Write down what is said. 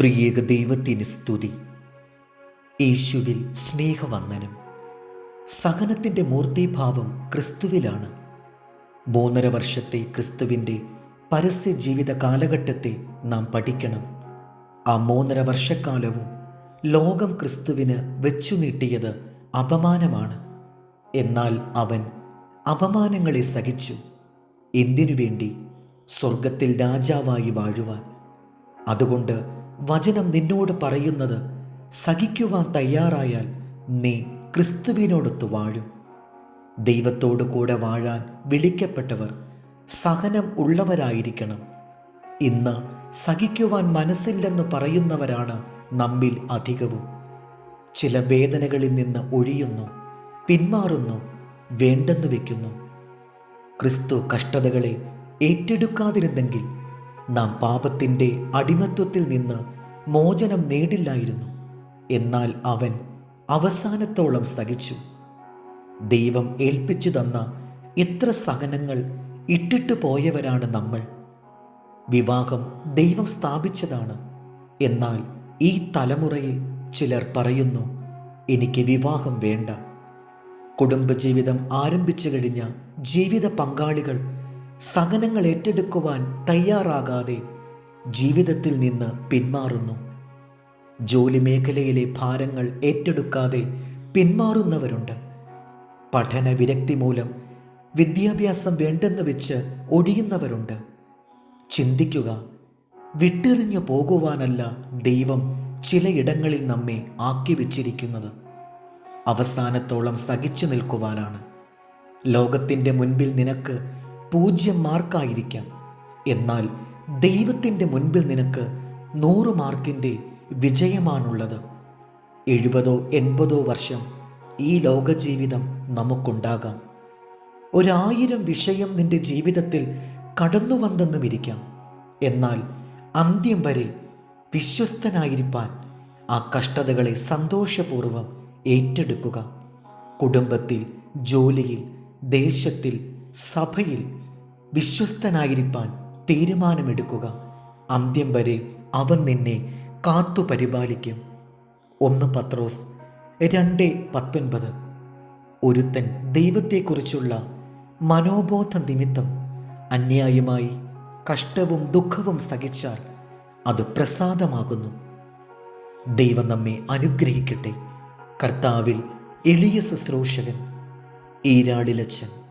ത്രിയേക ദൈവത്തിന് സ്തുതി. യേശുവിൽ സ്നേഹവന്ദനം. സഹനത്തിന്റെ മൂർത്തിഭാവം ക്രിസ്തുവിലാണ്. മൂന്നര വർഷത്തെ ക്രിസ്തുവിന്റെ പരസ്യ ജീവിത കാലഘട്ടത്തെ നാം പഠിക്കണം. ആ മൂന്നര വർഷക്കാലവും ലോകം ക്രിസ്തുവിന് വെച്ചു നീട്ടിയത് അപമാനമാണ്. എന്നാൽ അവൻ അപമാനങ്ങളെ സഹിച്ചു. എന്തിനു വേണ്ടി? സ്വർഗത്തിൽ രാജാവായി വാഴുവാൻ. അതുകൊണ്ട് വചനം നിന്നോട് പറയുന്നത് സഹിക്കുവാൻ തയ്യാറായാൽ നീ ക്രിസ്തുവിനോടൊത്ത് വാഴും. ദൈവത്തോടു കൂടെ വാഴാൻ വിളിക്കപ്പെട്ടവർ സഹനം ഉള്ളവരായിരിക്കണം. ഇന്ന് സഹിക്കുവാൻ മനസ്സില്ലെന്ന് പറയുന്നവരാണ് നമ്മിൽ അധികവും. ചില വേദനകളിൽ നിന്ന് ഒഴിയുന്നു പിന്മാറുന്നു വേണ്ടെന്നു വെക്കുന്നു. ക്രിസ്തു കഷ്ടതകളെ ഏറ്റെടുക്കാതിരുന്നെങ്കിൽ നാം പാപത്തിന്റെ അടിമത്വത്തിൽ നിന്ന് മോചനം നേടില്ലായിരുന്നു. എന്നാൽ അവൻ അവസാനത്തോളം സഹിച്ചു. ദൈവം ഏൽപ്പിച്ചു തന്ന എത്ര സഹനങ്ങൾ ഇട്ടിട്ടു പോയവരാണ് നമ്മൾ. വിവാഹം ദൈവം സ്ഥാപിച്ചതാണ്. എന്നാൽ ഈ തലമുറയിൽ ചിലർ പറയുന്നു എനിക്ക് വിവാഹം വേണ്ട. കുടുംബജീവിതം ആരംഭിച്ചു കഴിഞ്ഞ ജീവിത പങ്കാളികൾ സഹനങ്ങൾ ഏറ്റെടുക്കുവാൻ തയ്യാറാകാതെ ജീവിതത്തിൽ നിന്ന് പിന്മാറുന്നു. ജോലി മേഖലയിലെ ഭാരങ്ങൾ ഏറ്റെടുക്കാതെ പിന്മാറുന്നവരുണ്ട്. പഠന വിരക്തി മൂലം വിദ്യാഭ്യാസം വേണ്ടെന്ന് വെച്ച് ഒഴിയുന്നവരുണ്ട് ചിന്തിക്കുക വിട്ടെറിഞ്ഞു പോകുവാനല്ല ദൈവം ചിലയിടങ്ങളിൽ നമ്മെ ആക്കി വച്ചിരിക്കുന്നത് അവസാനത്തോളം സഹിച്ചു നിൽക്കുവാനാണ്. ലോകത്തിന്റെ മുൻപിൽ നിനക്ക് പൂജ്യം മാർക്കായിരിക്കാം. എന്നാൽ ദൈവത്തിന്റെ മുൻപിൽ നിനക്ക് നൂറ് മാർക്കിന്റെ വിജയമാണുള്ളത്. എഴുപതോ എൺപതോ വർഷം ഈ ലോകജീവിതം നമുക്കുണ്ടാകാം. ഒരായിരം വിഷയം നിന്റെ ജീവിതത്തിൽ കടന്നു വന്നെന്നും ഇരിക്കാം എന്നാൽ അന്ത്യം വരെ വിശ്വസ്തനായിരിക്കാൻ ആ കഷ്ടതകളെ സന്തോഷപൂർവം ഏറ്റെടുക്കുക. കുടുംബത്തിൽ ജോലിയിൽ ദേശത്തിൽ സഭയിൽ വിശ്വസ്തനായിരിക്കാൻ തീരുമാനമെടുക്കുക. അന്ത്യം വരെ അവൻ നിന്നെ കാത്തു പരിപാലിക്കും. ഒന്ന് പത്രോസ് രണ്ട് പത്തൊൻപത്. ഒരുത്തൻ ദൈവത്തെക്കുറിച്ചുള്ള മനോബോധ നിമിത്തം അന്യായമായി കഷ്ടവും ദുഃഖവും സഹിച്ചാൽ അത് പ്രസാദമാകുന്നു. ദൈവം നമ്മെ അനുഗ്രഹിക്കട്ടെ. കർത്താവിൽ എളിയ ശുശ്രൂഷകൻ ഈരാളിലച്ചൻ